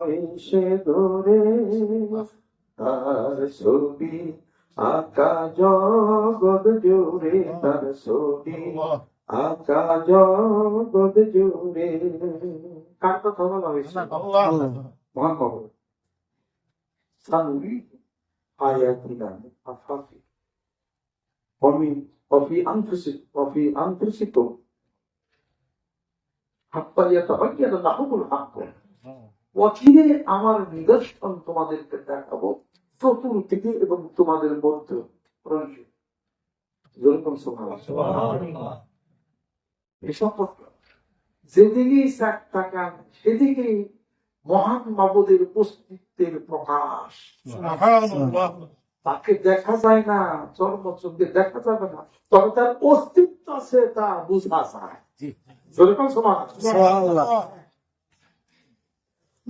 এসে দূরে তার ছবি আকা জগৎ জুড়ে তার ছবি আকা জগৎ জুড়ে কার কথা বলা হয়েছে মহান বাবু সানবি আয়াতিনা আফাফি ومن وفي أنفسكم وفي أنفسكم حتى يتبين لهم الحق অচিরে আমার নিদর্শন তোমাদেরকে দেখাবো চতুর্দিকে এবং তোমাদের মধ্যে। যেদিকেই তাকান সেদিকেই মহান মাবুদের অস্তিত্বের প্রকাশ। তাকে দেখা যায় না চর্ম চোখে দেখা যাবে না তবে তার অস্তিত্ব আছে তা বোঝা যায়। যেরকম।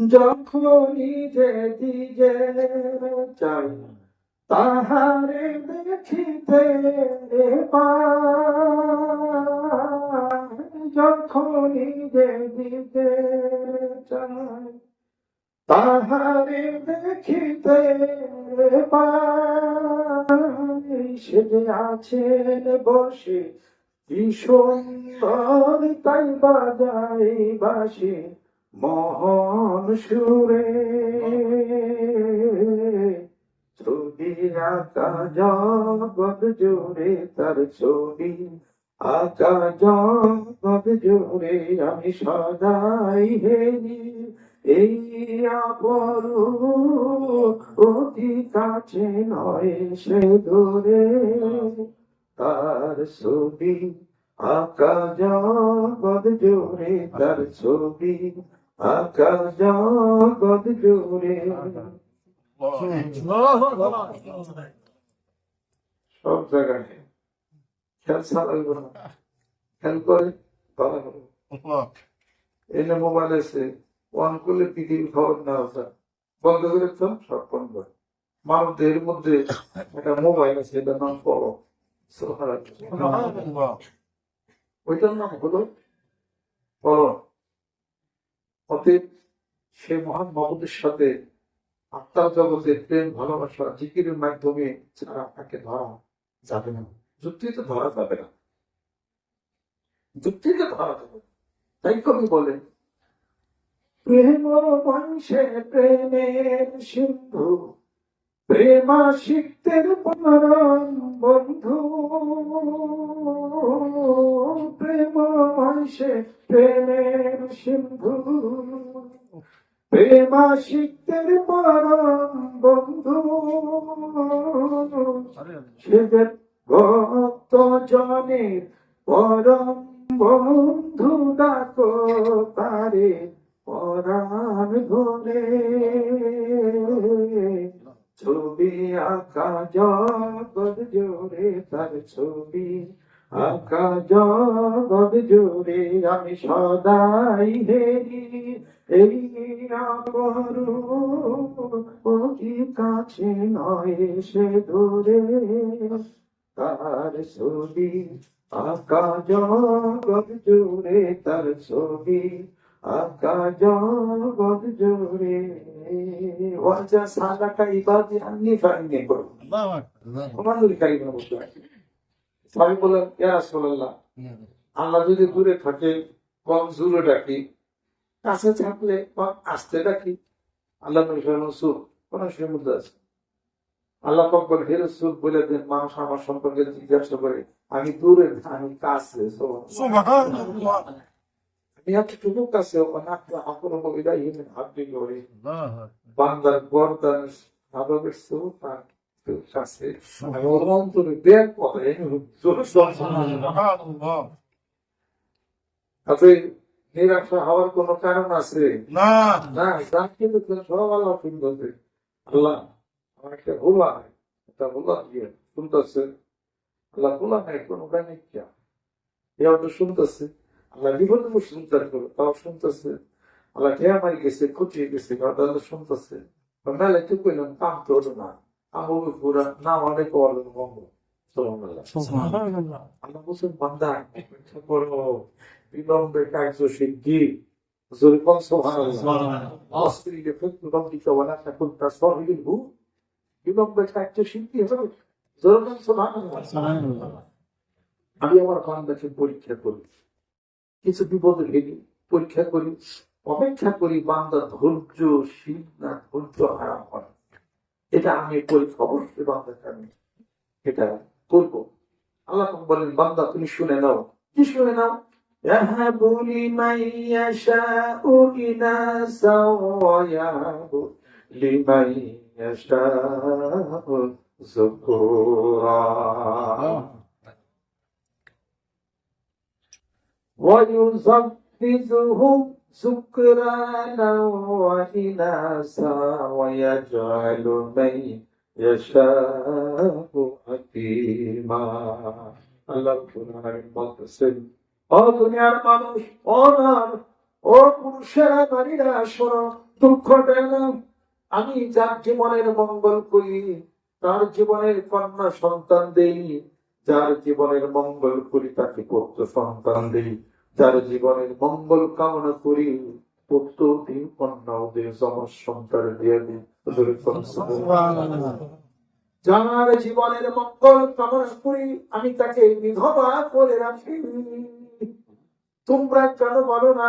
যখনই যে দিকে চাই তাহারে দেখিতে যখনই যে দিকে চাই তাহারে দেখিতে সে যে আছেন বসে, কি সুন্দর তাই বাজাই বাসে মহন সুরে ছবি আকা জগৎ জুড়ে তার ছবি। আকা জগৎ জুড়ে আমি সদাই হেরি। এই অতি কাছে নয় সে দূরে। তার ছবি, আকা জগৎ জুড়ে তার ছবি। আকা জগৎ সব জায়গায় খেয়াল না করে ভালো হবে মোবাইল আছে অন করলে পৃথিবীর খবর নেওয়া যায় বন্ধ করে তো সব বন্ধ মানবদের মধ্যে একটা মোবাইল আছে এটার নাম পড়ো ওইটার নাম হলো পড়ো অতএব সে মহান মাহবুদের সাথে আত্মার জগতে প্রেম, ভালোবাসা, জিকিরের মাধ্যমে ছাড়া তাকে ধরা যাবে না। যুক্তিতে ধরা যাবে না। যুক্তিতে ধরা যাবে তাই কবি বলেন প্রেম মানুষে প্রেমের সিন্ধু প্রেমাশিক্তের পরম বন্ধু। প্রেম মানুষে প্রেমের সিন্ধু প্রেমাশিক্তের পরম বন্ধু। সেদের ভক্ত জনের পরম বন্ধু ডাকো তারে পরাণ ঘরে ছবি আঁকা জগৎ জোরে তার ছবি আঁকা জগৎ জোরে আমি সদাই হেরি এই অতি কাছে নয় সে দূরে। তার ছবি আঁকা জগৎ জোরে তার ছবি আঁকা জগৎ জোরে ওয়াজা সালাকা ইবাদি আন্নি ফাইনে করো। তোমাদের কারিমা বলতে আমি বললাম ইয়া রাসূলুল্লাহ আল্লাহ যদি দূরে থাকে কম জোরে ডাকি কাছে থাকলে আসতে ডাকি আল্লাহ নবী সুর কোন সময়ের মধ্যে আছে? আল্লাহ পাক বলে হে রাসূল বলে দেন মানুষ আমার সম্পর্কে জিজ্ঞাসা করে আমি দূরে আমি কাছে আমি এতটুকু কাছে অনাত্মা আকরম ইলাইহি হাব্বিল ওয়ারিদ বান্দার গর্দান স্বাভাবিক সুপার কাছে। আমি অন্তরে বের করে তাতে নিরাশা হওয়ার কোনো কারণ আছে? না। না যা কিন্তু সব আল্লাহ শুনতেছে আল্লাহ আমার একটা ভোলা একটা ভোলা দিয়ে শুনতেছে। আল্লাহ ভোলা নাই কোনো এও তো শুনতেছে। আল্লাহ বিপদ করো তাও শুনতেছে। আল্লাহ ঠেয়া মারি গেছে খুঁটিয়ে গেছে আল্লাহ শুনতেছে। মেলা একটু কইলাম কাম তো হলো না। আমি পুরা না অনেক অর্জন বঙ্গ সুবহানাল্লাহ। আল্লাহ বলছেন বান্দা করো বিলম্বে কার্য সিদ্ধি আমি আমার পরীক্ষা করি। কিছু বিপদ পরীক্ষা করি অপেক্ষা করি বান্দা ধৈর্য শীত না ধৈর্য হারাম হয় এটা আমি করি অবশ্যই আমি এটা করব। আল্লাহ বলেন বান্দা তুমি শুনে নাও। কি শুনে নাও? يهب لمن يشاء إناسا ويهب لمن يشاء ذكورا ويزفزهم سكرانا وإناسا ويجعل من يشاء حكيما. الله أكبر ও দুনিয়ার মানুষ ও নার ও পুরুষেরা নারীরা শোনো, দুঃখ না আমি যার জীবনের মঙ্গল করি, তার জীবনের কন্যা সন্তান দেই। যার জীবনের মঙ্গল করি, তাকে পুত্র সন্তান দেই। যার জীবনের মঙ্গল কামনা করি, পুত্র দিন কন্যা ওদের যমজ সন্তান দিয়ে দিই। যার জীবনের মঙ্গল কামনা করি, আমি তাকে বিধবা করে রাখি। তোমরা কেন বলো না?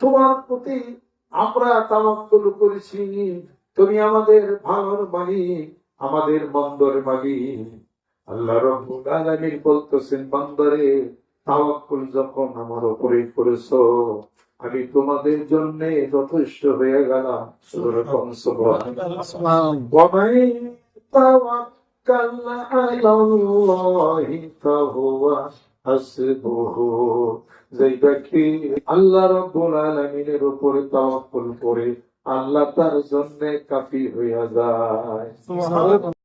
তোমার প্রতি আমরা তামাক্কুল করেছি। তুমি আমাদের ভালোর মালিক আমাদের বন্দর মালিক। আল্লাহ রব্বুল আলামিন বলতেছেন বন্দরে তাওয়াক্কুল যখন আমার উপরে করেছ আমি তোমাদের জন্য যথেষ্ট হয়ে গেলাম। সুবহানাল্লাহ توكل على الله فهو حسبه যেই ব্যক্তি আল্লাহ রব্বুল আলামিনের উপরে তাওয়াক্কুল করে আল্লাহ তার জন্য কাফি হইয়া যায়